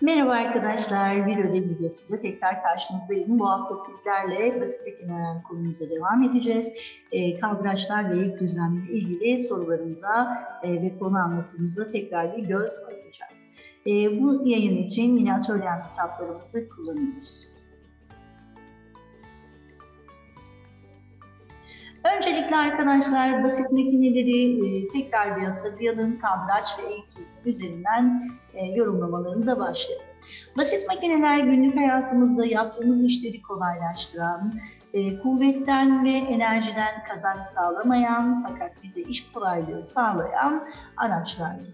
Merhaba arkadaşlar, bir ödev videosuyla tekrar karşınızdayım. Bu hafta sizlerle basit genel konumuza devam edeceğiz. E, kaldıraçlar ve ilk düzlemle ilgili sorularımıza e, ve konu anlatımımıza tekrar bir göz atacağız. E, bu yayın için yine atölyem kitaplarımızı kullanıyoruz. Öncelikle arkadaşlar basit makineleri e, tekrar bir hatırlayalım. Kaldıraç ve düzlem üzerinden e, yorumlamalarımıza başlayalım. Basit makineler günlük hayatımızda yaptığımız işleri kolaylaştıran, e, kuvvetten ve enerjiden kazanç sağlamayan fakat bize iş kolaylığı sağlayan araçlardır.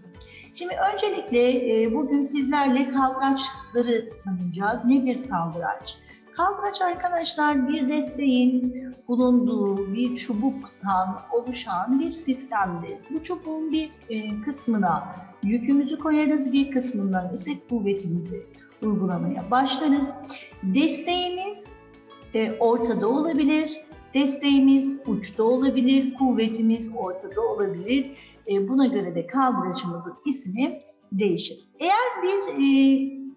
Şimdi öncelikle e, bugün sizlerle kaldıraçları tanıyacağız. Nedir kaldıraç? Kaldıraç arkadaşlar bir desteğin bulunduğu bir çubuktan oluşan bir sistemdir. Bu çubuğun bir e, kısmına yükümüzü koyarız, bir kısmından ise kuvvetimizi uygulamaya başlarız. Desteğimiz e, ortada olabilir, desteğimiz uçta olabilir, kuvvetimiz ortada olabilir. E, buna göre de kaldıraçımızın ismi değişir. Eğer bir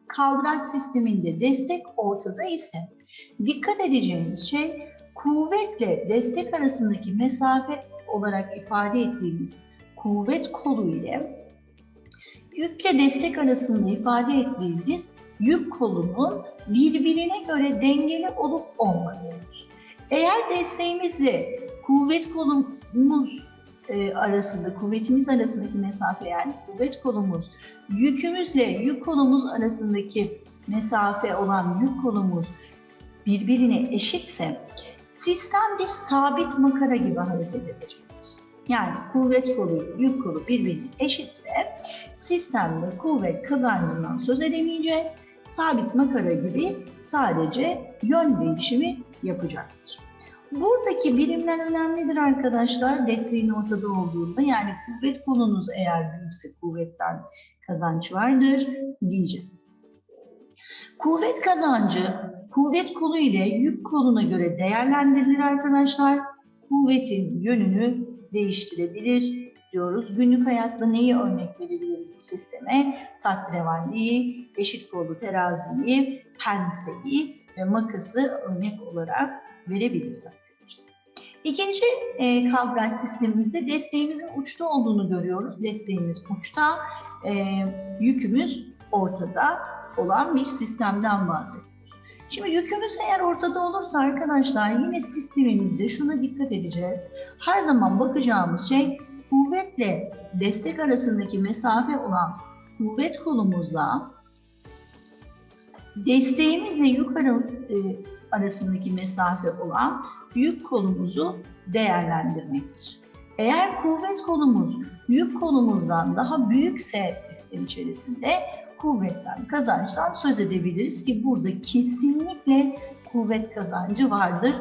kaldıraç sisteminde destek ortada ise dikkat edeceğimiz şey kuvvetle destek arasındaki mesafe olarak ifade ettiğimiz kuvvet kolu ile yükle destek arasında ifade ettiğimiz yük kolunun birbirine göre dengeli olup olmadığıdır. Eğer desteğimizle kuvvet kolumuz e, arasında, kuvvetimiz arasındaki mesafe yani kuvvet kolumuz, yükümüzle yük kolumuz arasındaki mesafe olan yük kolumuz birbirine eşitse sistem bir sabit makara gibi hareket edecektir. Yani kuvvet kolu, yük kolu birbirine eşitse sistemde kuvvet kazancından söz edemeyeceğiz. Sabit makara gibi sadece yön değişimi yapacaktır. Buradaki birimler önemlidir arkadaşlar. Desteğin ortada olduğunda yani kuvvet kolunuz eğer büyükse kuvvetten kazanç vardır diyeceğiz. Kuvvet kazancı kuvvet kolu ile yük koluna göre değerlendirilir arkadaşlar. Kuvvetin yönünü değiştirebilir diyoruz. Günlük hayatta neyi örnek verebiliriz bu sisteme? Tahterevalliyi, eşit kollu teraziyi, penseyi makası örnek olarak verebiliriz arkadaşlar. İkinci e, kaldıraç sistemimizde desteğimizin uçta olduğunu görüyoruz. Desteğimiz uçta, e, yükümüz ortada olan bir sistemden bahsediyoruz. Şimdi yükümüz eğer ortada olursa arkadaşlar yine sistemimizde şuna dikkat edeceğiz. Her zaman bakacağımız şey kuvvetle destek arasındaki mesafe olan kuvvet kolumuzla desteğimizle yukarı e, arasındaki mesafe olan yük kolumuzu değerlendirmektir. Eğer kuvvet kolumuz yük kolumuzdan daha büyükse sistem içerisinde kuvvetten, kazançtan söz edebiliriz ki burada kesinlikle kuvvet kazancı vardır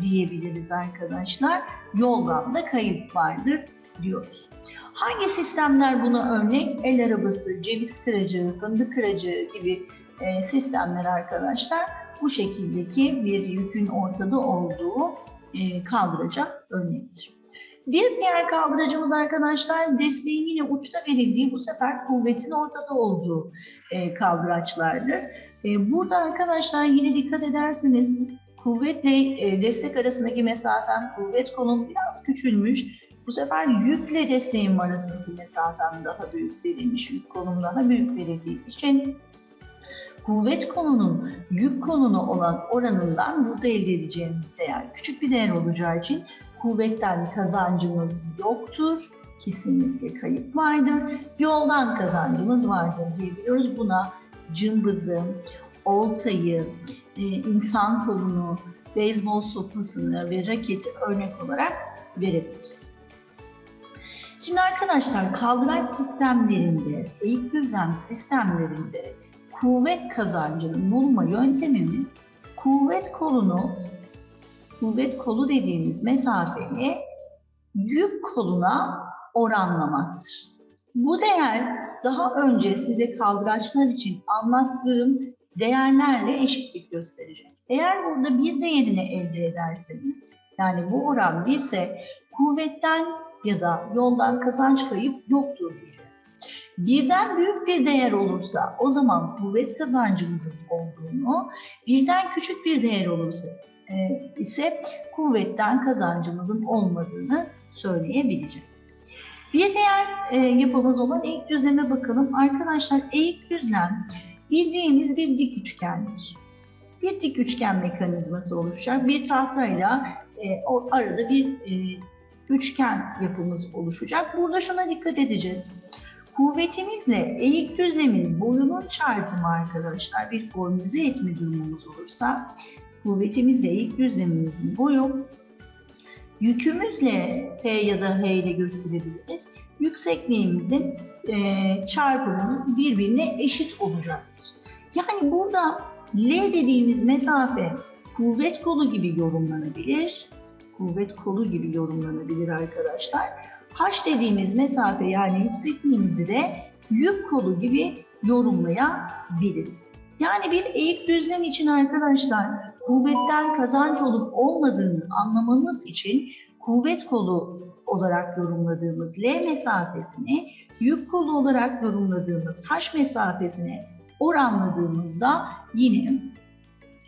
diyebiliriz arkadaşlar. Yoldan da kayıp vardır diyoruz. Hangi sistemler buna örnek? El arabası, ceviz kıracı, fındık kıracı gibi e, sistemler arkadaşlar bu şekildeki bir yükün ortada olduğu e, kaldıraca örnektir. Bir diğer kaldıracımız arkadaşlar desteğin yine uçta verildiği bu sefer kuvvetin ortada olduğu e, kaldıraçlardır. E, burada arkadaşlar yine dikkat ederseniz kuvvetle e, destek arasındaki mesafem kuvvet kolum biraz küçülmüş. Bu sefer yükle desteğim arasındaki mesafem daha büyük verilmiş. Yük kolum daha büyük verildiği için kuvvet konunun yük konunu olan oranından burada elde edeceğimiz değer küçük bir değer olacağı için kuvvetten kazancımız yoktur. Kesinlikle kayıp vardır. Yoldan kazancımız vardır diyebiliyoruz. Buna cımbızı, oltayı, e, insan kolunu, beyzbol sopasını ve raketi örnek olarak verebiliriz. Şimdi arkadaşlar kaldıraç sistemlerinde, eğik düzlem sistemlerinde kuvvet kazancını bulma yöntemimiz kuvvet kolunu kuvvet kolu dediğimiz mesafeyi yük koluna oranlamaktır. Bu değer daha önce size kaldıraçlar için anlattığım değerlerle eşitlik gösterecek. Eğer burada bir değerini elde ederseniz, yani bu oran birse kuvvetten ya da yoldan kazanç kayıp yoktur diyeceğiz. Birden büyük bir değer olursa o zaman kuvvet kazancımızın olduğunu, birden küçük bir değer olursa e, ise kuvvetten kazancımızın olmadığını söyleyebileceğiz. Bir diğer e, yapımız olan eğik düzleme bakalım. Arkadaşlar eğik düzlem bildiğimiz bir dik üçgendir. Bir dik üçgen mekanizması oluşacak. Bir tahtayla e, arada bir e, üçgen yapımız oluşacak. Burada şuna dikkat edeceğiz. Kuvvetimizle eğik düzlemin boyunun çarpımı arkadaşlar bir formüle etme durumumuz olursa kuvvetimizle eğik düzlemimizin boyu yükümüzle P ya da H ile gösterebiliriz. Yüksekliğimizin e, çarpımının birbirine eşit olacaktır. Yani burada L dediğimiz mesafe kuvvet kolu gibi yorumlanabilir. Kuvvet kolu gibi yorumlanabilir arkadaşlar. H dediğimiz mesafe yani yüksekliğimizi de yük kolu gibi yorumlayabiliriz. Yani bir eğik düzlem için arkadaşlar kuvvetten kazanç olup olmadığını anlamamız için kuvvet kolu olarak yorumladığımız L mesafesini yük kolu olarak yorumladığımız H mesafesine oranladığımızda yine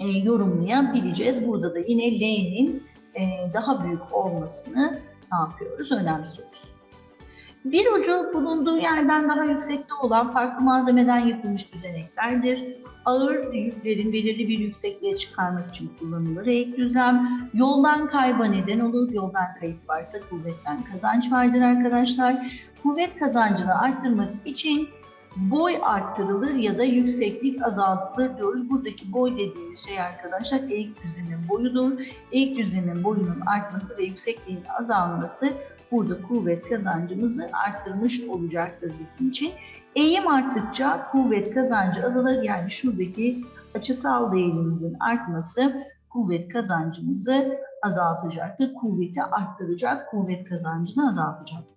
e, yorumlayabileceğiz. Burada da yine L'nin e, daha büyük olmasını ne yapıyoruz? Önemsiyoruz. Bir ucu bulunduğu yerden daha yüksekte olan farklı malzemeden yapılmış düzeneklerdir. Ağır yüklerin belirli bir yüksekliğe çıkarmak için kullanılır. Eğik düzlem yoldan kayba neden olur. Yoldan kayıp varsa kuvvetten kazanç vardır arkadaşlar. Kuvvet kazancını arttırmak için boy arttırılır ya da yükseklik azaltılır diyoruz. Buradaki boy dediğimiz şey arkadaşlar eğik düzlemin boyudur. Eğik düzlemin boyunun artması ve yüksekliğin azalması burada kuvvet kazancımızı arttırmış olacaktır bizim için. Eğim arttıkça kuvvet kazancı azalır. Yani şuradaki açısal değerimizin artması kuvvet kazancımızı azaltacaktır. Kuvveti arttıracak, kuvvet kazancını azaltacaktır.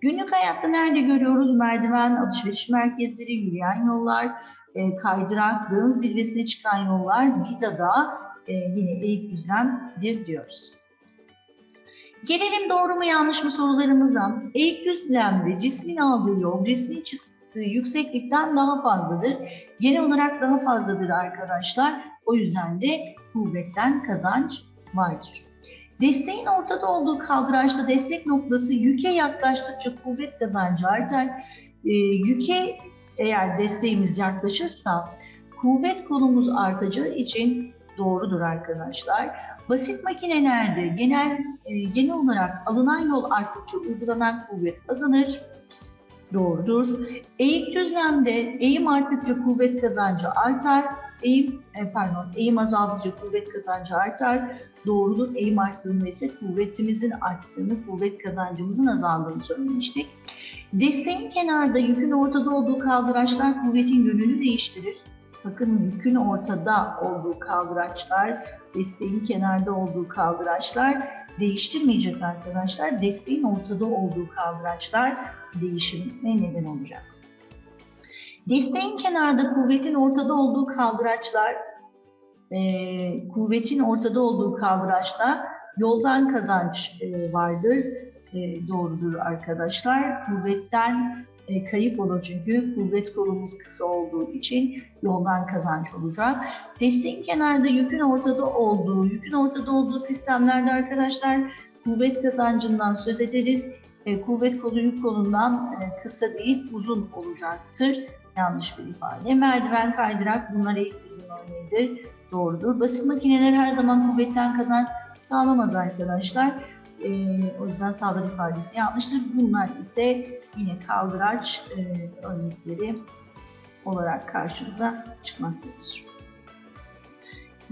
Günlük hayatta nerede görüyoruz? Merdiven, alışveriş merkezleri, yürüyen yollar, e, kaydırak, dağın zirvesine çıkan yollar, vidada e, yine eğik düzlemdir diyoruz. Gelelim doğru mu yanlış mı sorularımıza. Eğik düzlemde cismin aldığı yol cismin çıktığı yükseklikten daha fazladır. Genel olarak daha fazladır arkadaşlar. O yüzden de kuvvetten kazanç vardır. Desteğin ortada olduğu kaldıraçta destek noktası yüke yaklaştıkça kuvvet kazancı artar. E, yüke eğer desteğimiz yaklaşırsa kuvvet kolumuz artacağı için doğrudur arkadaşlar. Basit makinelerde genel e, genel olarak alınan yol arttıkça uygulanan kuvvet azalır. Doğrudur. Eğik düzlemde eğim arttıkça kuvvet kazancı artar. Eğim e, pardon, eğim azaldıkça kuvvet kazancı artar. Doğrudur. Eğim arttığında ise kuvvetimizin arttığını, kuvvet kazancımızın azaldığını söylemiştik. Desteğin kenarda yükün ortada olduğu kaldıraçlar kuvvetin yönünü değiştirir. Bakın yükün ortada olduğu kaldıraçlar, desteğin kenarda olduğu kaldıraçlar değiştirmeyecek arkadaşlar. Desteğin ortada olduğu kaldıraçlar değişime neden olacak. Desteğin kenarda kuvvetin ortada olduğu kaldıraçlar, e, kuvvetin ortada olduğu kaldıraçta yoldan kazanç e, vardır. E, doğrudur arkadaşlar. Kuvvetten e, kayıp olur çünkü kuvvet kolumuz kısa olduğu için yoldan kazanç olacak. Desteğin kenarda yükün ortada olduğu, yükün ortada olduğu sistemlerde arkadaşlar kuvvet kazancından söz ederiz. E, kuvvet kolu yük kolundan e, kısa değil uzun olacaktır. Yanlış bir ifade. Merdiven, kaydırak bunlar ilk uzun örneğidir. Doğrudur. Basit makineler her zaman kuvvetten kazanç sağlamaz arkadaşlar. E, o yüzden sağlar ifadesi yanlıştır. Bunlar ise yine kaldıraç e, örnekleri olarak karşımıza çıkmaktadır.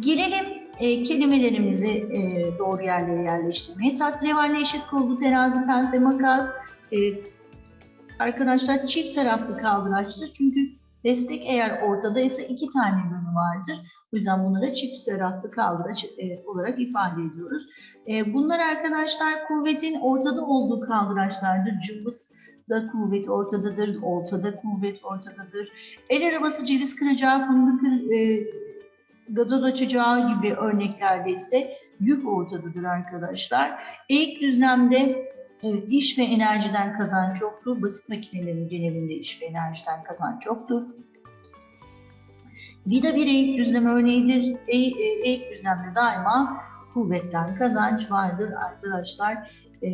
Gelelim e, kelimelerimizi e, doğru yerlere yerleştirmeye. Tatrevale eşit kollu terazi, pense, makas. E, arkadaşlar çift taraflı kaldıraçtır. Çünkü destek eğer ortada ise iki tane yönü vardır. O yüzden bunlara çift taraflı kaldıraç e, olarak ifade ediyoruz. E, bunlar arkadaşlar kuvvetin ortada olduğu kaldıraçlardır. Cımbız da kuvvet ortadadır, ortada kuvvet ortadadır. El arabası ceviz kıracağı, fındık e, gazoz açacağı gibi örneklerde ise yük ortadadır arkadaşlar. Eğik düzlemde Evet, iş ve enerjiden kazanç yoktur. Basit makinelerin genelinde iş ve enerjiden kazanç yoktur. Vida bir eğik düzlem örneğidir. E, e, eğik düzlemde daima kuvvetten kazanç vardır arkadaşlar. E,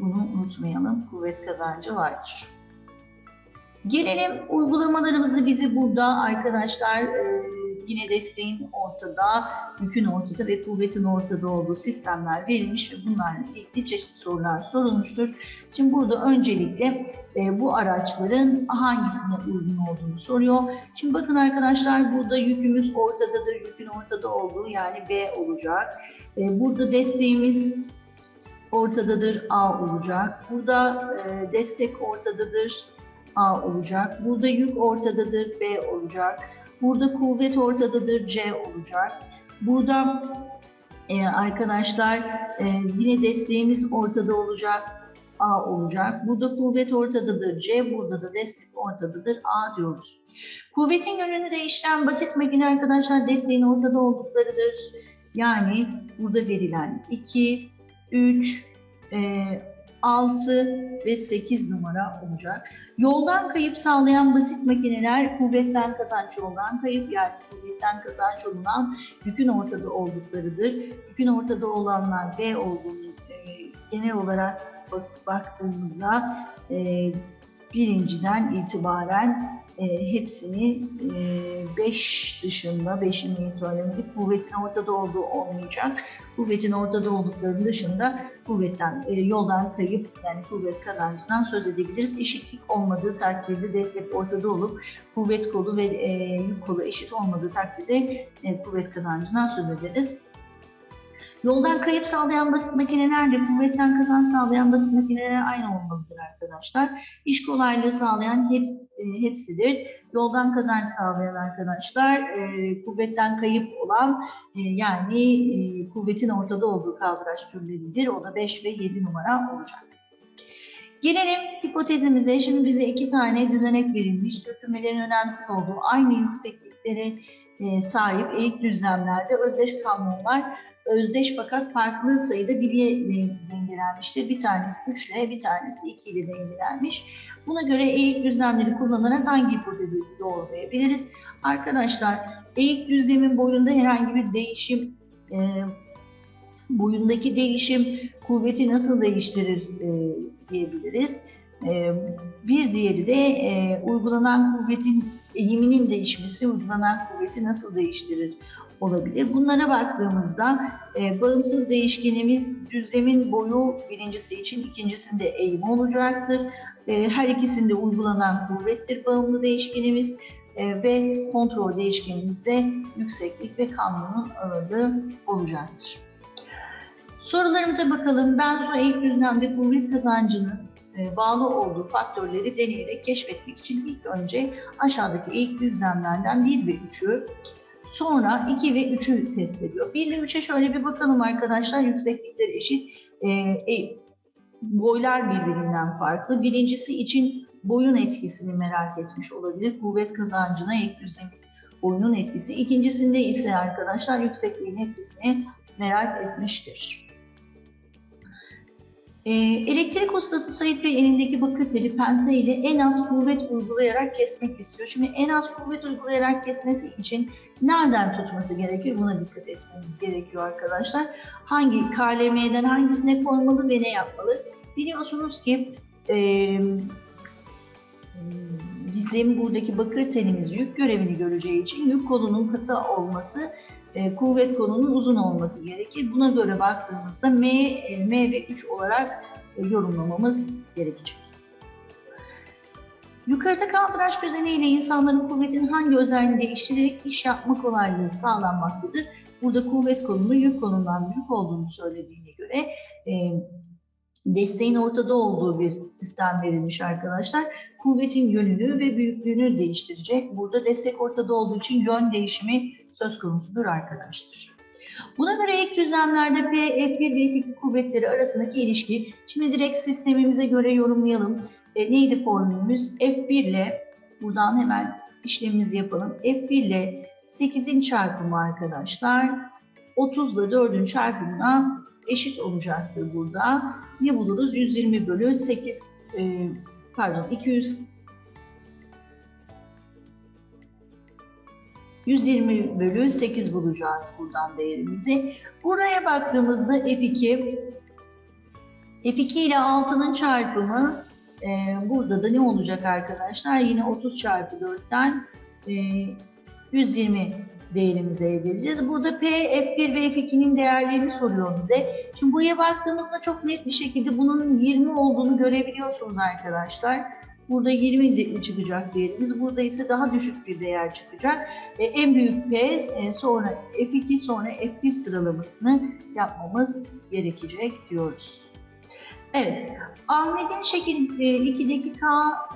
bunu unutmayalım. Kuvvet kazancı vardır. Gelelim uygulamalarımızı bizi burada arkadaşlar e, yine desteğin ortada, yükün ortada ve kuvvetin ortada olduğu sistemler verilmiş ve bunlarla ilgili çeşitli sorular sorulmuştur. Şimdi burada öncelikle e, bu araçların hangisine uygun olduğunu soruyor. Şimdi bakın arkadaşlar burada yükümüz ortadadır, yükün ortada olduğu yani B olacak. E, burada desteğimiz ortadadır A olacak. Burada e, destek ortadadır A olacak. Burada yük ortadadır B olacak. Burada kuvvet ortadadır C olacak. Burada e, arkadaşlar e, yine desteğimiz ortada olacak A olacak. Burada kuvvet ortadadır C, burada da destek ortadadır A diyoruz. Kuvvetin yönünü değiştiren basit makine arkadaşlar desteğin ortada olduklarıdır. Yani burada verilen 2, 3, e, 6 ve 8 numara olacak. Yoldan kayıp sağlayan basit makineler kuvvetten kazanç yoldan kayıp yani kuvvetten kazanç olunan yükün ortada olduklarıdır. Yükün ortada olanlar D olduğunu e, genel olarak bak, baktığımızda e, birinciden itibaren e, hepsini 5 e, dışında, 5'ini söylemedik, kuvvetin ortada olduğu olmayacak. Kuvvetin ortada olduklarının dışında kuvvetten, e, yoldan kayıp yani kuvvet kazancından söz edebiliriz. Eşitlik olmadığı takdirde destek ortada olup kuvvet kolu ve e, yük kolu eşit olmadığı takdirde e, kuvvet kazancından söz ederiz. Yoldan kayıp sağlayan basit makinelerle kuvvetten kazanç sağlayan basit makineler aynı olmalıdır arkadaşlar. İş kolaylığı sağlayan hepsi, e, hepsidir. Yoldan kazanç sağlayan arkadaşlar e, kuvvetten kayıp olan e, yani e, kuvvetin ortada olduğu kaldıraç türleridir. O da 5 ve 7 numara olacak. Gelelim hipotezimize. Şimdi bize iki tane düzenek verilmiş. Sürtünmelerin önemsiz olduğu aynı yükseklikleri sahip eğik düzlemlerde özdeş kamyonlar özdeş fakat farklı sayıda bilye dengelenmiştir. Bir tanesi 3 ile bir tanesi 2 ile dengelenmiş. Buna göre eğik düzlemleri kullanarak hangi hipotezi doğrulayabiliriz? Arkadaşlar eğik düzlemin boyunda herhangi bir değişim e, boyundaki değişim kuvveti nasıl değiştirir e, diyebiliriz. E, bir diğeri de e, uygulanan kuvvetin eğiminin değişmesi uygulanan kuvveti nasıl değiştirir olabilir. Bunlara baktığımızda e, bağımsız değişkenimiz düzlemin boyu birincisi için ikincisinde eğim olacaktır. E, her ikisinde uygulanan kuvvettir bağımlı değişkenimiz e, ve kontrol değişkenimiz de yükseklik ve kamyonun ağırlığı olacaktır. Sorularımıza bakalım. Ben sonra ilk düzlemde kuvvet kazancının bağlı olduğu faktörleri deneyerek keşfetmek için ilk önce aşağıdaki ilk düzlemlerden 1 ve 3'ü sonra 2 ve 3'ü test ediyor. 1 ile 3'e şöyle bir bakalım arkadaşlar. Yükseklikler eşit. E, e, boylar birbirinden farklı. Birincisi için boyun etkisini merak etmiş olabilir. Kuvvet kazancına ilk düzlemin boyunun etkisi. İkincisinde ise arkadaşlar yüksekliğin etkisini merak etmiştir. E, elektrik ustası Sait Bey elindeki bakır teli pense ile en az kuvvet uygulayarak kesmek istiyor. Şimdi en az kuvvet uygulayarak kesmesi için nereden tutması gerekir? Buna dikkat etmemiz gerekiyor arkadaşlar. Hangi KLM'den hangisine koymalı ve ne yapmalı? Biliyorsunuz ki e, bizim buradaki bakır telimiz yük görevini göreceği için yük kolunun kısa olması e, kuvvet kolunun uzun olması gerekir. Buna göre baktığımızda M, e, M ve 3 olarak e, yorumlamamız gerekecek. Yukarıda kaldıraç düzeniyle insanların kuvvetin hangi özelliğini değiştirerek iş yapma kolaylığı sağlanmaktadır. Burada kuvvet kolunu yük kolundan büyük olduğunu söylediğine göre desteğin ortada olduğu bir sistem verilmiş arkadaşlar. Kuvvetin yönünü ve büyüklüğünü değiştirecek. Burada destek ortada olduğu için yön değişimi söz konusudur arkadaşlar. Buna göre ek düzlemlerde P, F1 ve F2 kuvvetleri arasındaki ilişki. Şimdi direkt sistemimize göre yorumlayalım. E, neydi formülümüz? F1 ile buradan hemen işlemimizi yapalım. F1 ile 8'in çarpımı arkadaşlar 30 ile 4'ün çarpımına eşit olacaktır burada. Ne buluruz? 120 bölü 8 e, pardon 200 120 bölü 8 bulacağız buradan değerimizi. Buraya baktığımızda F2 F2 ile 6'nın çarpımı e, burada da ne olacak arkadaşlar? Yine 30 çarpı 4'ten e, 120 değerimizi elde edeceğiz. Burada P, F1 ve F2'nin değerlerini soruyor bize. Şimdi buraya baktığımızda çok net bir şekilde bunun 20 olduğunu görebiliyorsunuz arkadaşlar. Burada 20 de çıkacak değerimiz. Burada ise daha düşük bir değer çıkacak. E, en büyük P, e, sonra F2, sonra F1 sıralamasını yapmamız gerekecek diyoruz. Evet, Ahmet'in şekil 2'deki K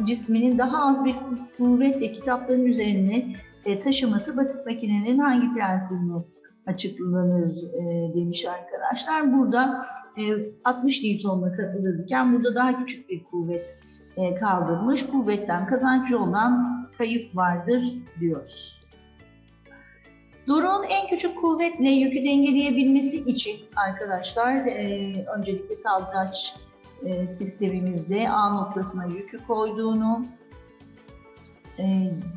cisminin daha az bir kuvvetle kitapların üzerine e, taşıması basit makinenin hangi prensibini açıklanır e, demiş arkadaşlar. Burada e, 60 Newton'la katılırken burada daha küçük bir kuvvet e, kaldırmış. Kuvvetten kazancı olan kayıp vardır diyoruz. Doruk'un en küçük kuvvetle yükü dengeleyebilmesi için arkadaşlar e, öncelikle kaldıraç e, sistemimizde A noktasına yükü koyduğunu,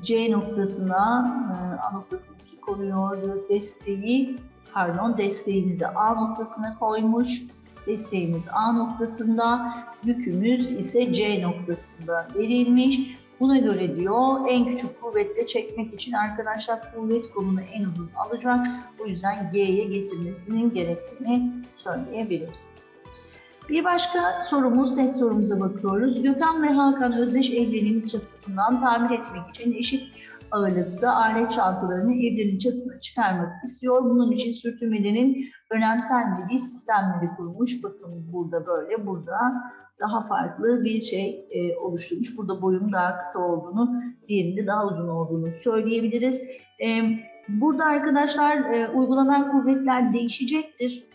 C noktasına, e, A noktasındaki koruyor desteği, pardon desteğimizi A noktasına koymuş. Desteğimiz A noktasında, yükümüz ise C noktasında verilmiş. Buna göre diyor en küçük kuvvetle çekmek için arkadaşlar kuvvet kolunu en uzun alacak. O yüzden G'ye getirmesinin gerektiğini söyleyebiliriz. Bir başka sorumuz, test sorumuza bakıyoruz. Gökhan ve Hakan özdeş evrenin çatısından tamir etmek için eşit ağırlıkta alet çantalarını evrenin çatısına çıkarmak istiyor. Bunun için sürtünmelerin önemsenmediği sistemleri kurmuş. Bakın burada böyle, burada daha farklı bir şey e, oluşturmuş. Burada boyun daha kısa olduğunu, diğerinde daha uzun olduğunu söyleyebiliriz. E, burada arkadaşlar e, uygulanan kuvvetler değişecektir.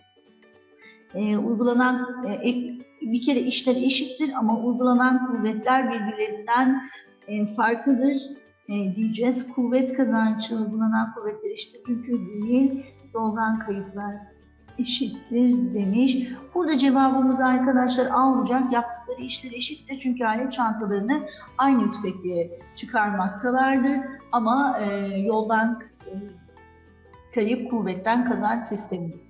E, uygulanan e, bir kere işler eşittir ama uygulanan kuvvetler birbirlerinden e, farklıdır e, diyeceğiz. Kuvvet kazancı uygulanan kuvvetler eşittir çünkü değil yoldan kayıplar eşittir demiş. Burada cevabımız arkadaşlar A olacak. Yaptıkları işler eşittir çünkü alet çantalarını aynı yüksekliğe çıkarmaktalardır. Ama e, yoldan e, kayıp kuvvetten kazanç sistemi.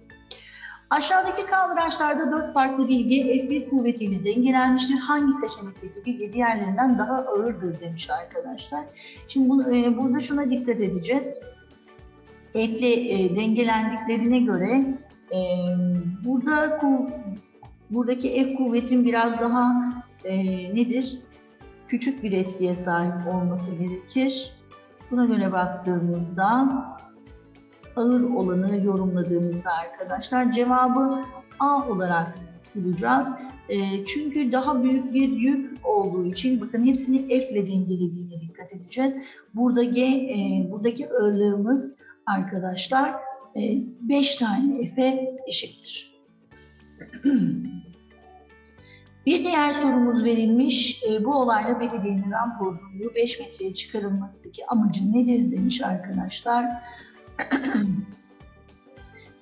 Aşağıdaki kaldıraçlarda dört farklı bilgi F1 kuvvetiyle dengelenmiştir. Hangi seçenekteki bilgi diğerlerinden daha ağırdır demiş arkadaşlar. Şimdi bunu, e, burada şuna dikkat edeceğiz. F'le e, dengelendiklerine göre e, burada buradaki F kuvvetin biraz daha e, nedir? Küçük bir etkiye sahip olması gerekir. Buna göre baktığımızda ağır olanı yorumladığımızda arkadaşlar cevabı A olarak bulacağız. E, çünkü daha büyük bir yük olduğu için bakın hepsini F ile dengelediğine dikkat edeceğiz. Burada G, e, buradaki ağırlığımız arkadaşlar 5 e, tane F'e eşittir. Bir diğer sorumuz verilmiş. E, bu olayla belediyenin ramp uzunluğu 5 metreye çıkarılmaktaki amacı nedir demiş arkadaşlar.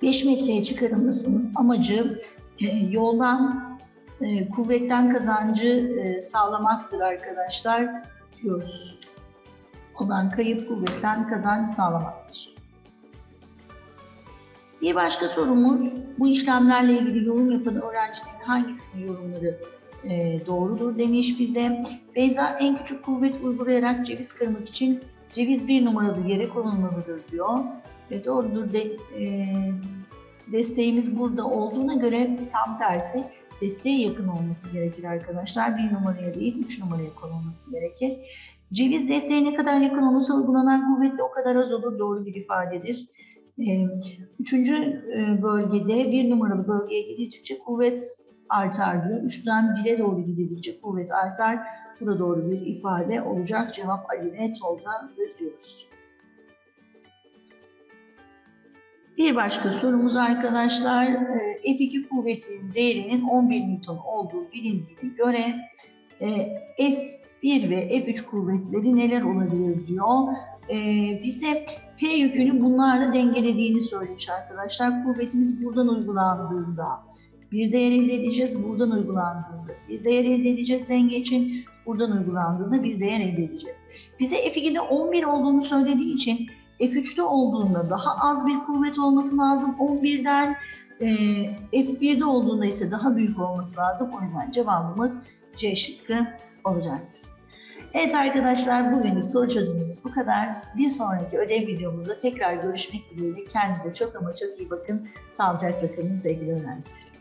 5 metreye çıkarılmasının amacı e, yoldan e, kuvvetten kazancı e, sağlamaktır arkadaşlar diyoruz. Olan kayıp kuvvetten kazanç sağlamaktır. Bir başka sorumuz bu işlemlerle ilgili yorum yapan öğrencilerin hangisinin yorumları e, doğrudur demiş bize. Beyza en küçük kuvvet uygulayarak ceviz kırmak için ceviz bir numaralı yere konulmalıdır diyor. Ve doğrudur de, e, desteğimiz burada olduğuna göre tam tersi desteğe yakın olması gerekir arkadaşlar. Bir numaraya değil üç numaraya konulması gerekir. Ceviz desteğe ne kadar yakın olursa uygulanan kuvvet de o kadar az olur. Doğru bir ifadedir. Ee, üçüncü e, bölgede bir numaralı bölgeye gidildikçe kuvvet artar diyor. Üçten bire doğru gidildikçe kuvvet artar. Bu da doğru bir ifade olacak. Cevap Ali ve Tolga'dır diyoruz. Bir başka sorumuz arkadaşlar, e, F2 kuvvetinin değerinin 11 Newton olduğu bilindiğine göre e, F1 ve F3 kuvvetleri neler olabilir diyor. E, bize P yükünü bunlarla dengelediğini söylemiş arkadaşlar. Kuvvetimiz buradan uygulandığında bir değer elde edeceğiz. Buradan uygulandığında bir değer elde edeceğiz. Denge için buradan uygulandığında bir değer elde edeceğiz. Bize F2'de 11 olduğunu söylediği için F3'te olduğunda daha az bir kuvvet olması lazım 11'den. E, F1'de olduğunda ise daha büyük olması lazım. O yüzden cevabımız C şıkkı olacaktır. Evet arkadaşlar bugünlük soru çözümümüz bu kadar. Bir sonraki ödev videomuzda tekrar görüşmek dileğiyle. Kendinize çok ama çok iyi bakın. Sağlıcakla kalın sevgili öğrenciler.